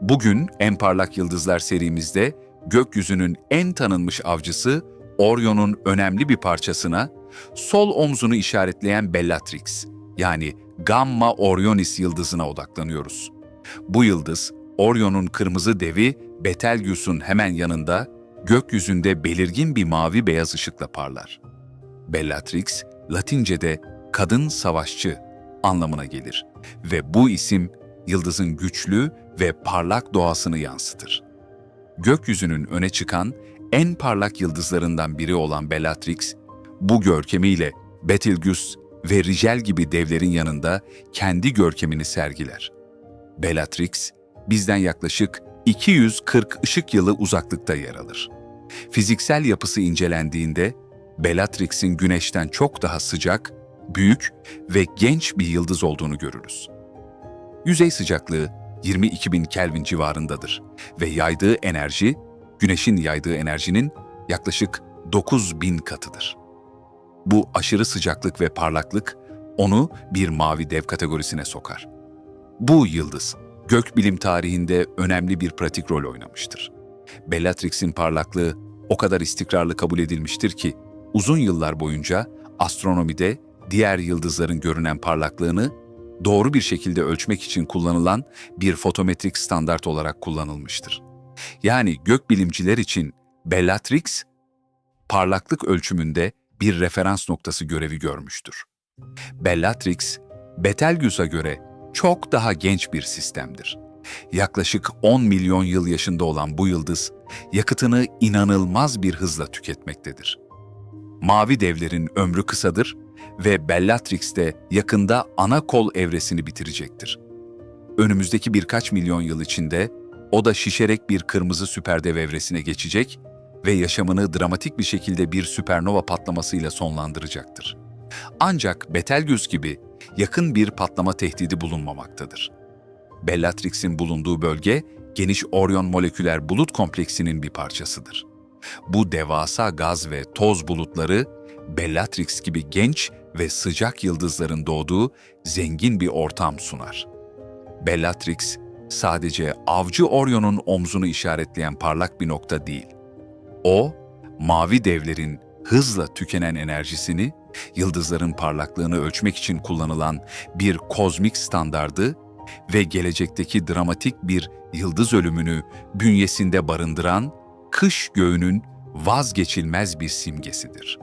Bugün En Parlak Yıldızlar serimizde gökyüzünün en tanınmış avcısı Orion'un önemli bir parçasına sol omzunu işaretleyen Bellatrix yani Gamma Orionis yıldızına odaklanıyoruz. Bu yıldız Orion'un kırmızı devi Betelgeus'un hemen yanında gökyüzünde belirgin bir mavi beyaz ışıkla parlar. Bellatrix, Latince'de kadın savaşçı anlamına gelir ve bu isim yıldızın güçlü ve parlak doğasını yansıtır. Gökyüzünün öne çıkan en parlak yıldızlarından biri olan Bellatrix, bu görkemiyle Betelgeuse ve Rigel gibi devlerin yanında kendi görkemini sergiler. Bellatrix, bizden yaklaşık 240 ışık yılı uzaklıkta yer alır. Fiziksel yapısı incelendiğinde Bellatrix'in Güneş'ten çok daha sıcak, büyük ve genç bir yıldız olduğunu görürüz. Yüzey sıcaklığı 22.000 Kelvin civarındadır ve yaydığı enerji, Güneş'in yaydığı enerjinin yaklaşık 9000 katıdır. Bu aşırı sıcaklık ve parlaklık onu bir mavi dev kategorisine sokar. Bu yıldız, gökbilim tarihinde önemli bir pratik rol oynamıştır. Bellatrix'in parlaklığı o kadar istikrarlı kabul edilmiştir ki, uzun yıllar boyunca astronomide diğer yıldızların görünen parlaklığını doğru bir şekilde ölçmek için kullanılan bir fotometrik standart olarak kullanılmıştır. Yani gökbilimciler için Bellatrix, parlaklık ölçümünde bir referans noktası görevi görmüştür. Bellatrix, Betelgeus'a göre çok daha genç bir sistemdir. Yaklaşık 10 milyon yıl yaşında olan bu yıldız, yakıtını inanılmaz bir hızla tüketmektedir. Mavi devlerin ömrü kısadır ve Bellatrix de yakında ana kol evresini bitirecektir. Önümüzdeki birkaç milyon yıl içinde o da şişerek bir kırmızı süperdev evresine geçecek ve yaşamını dramatik bir şekilde bir süpernova patlamasıyla sonlandıracaktır. Ancak Betelgeuse gibi yakın bir patlama tehdidi bulunmamaktadır. Bellatrix'in bulunduğu bölge, geniş Orion moleküler bulut kompleksinin bir parçasıdır. Bu devasa gaz ve toz bulutları, Bellatrix gibi genç ve sıcak yıldızların doğduğu zengin bir ortam sunar. Bellatrix, sadece avcı Orion'un omzunu işaretleyen parlak bir nokta değil. O, mavi devlerin hızla tükenen enerjisini, yıldızların parlaklığını ölçmek için kullanılan bir kozmik standardı ve gelecekteki dramatik bir yıldız ölümünü bünyesinde barındıran kış göğünün vazgeçilmez bir simgesidir.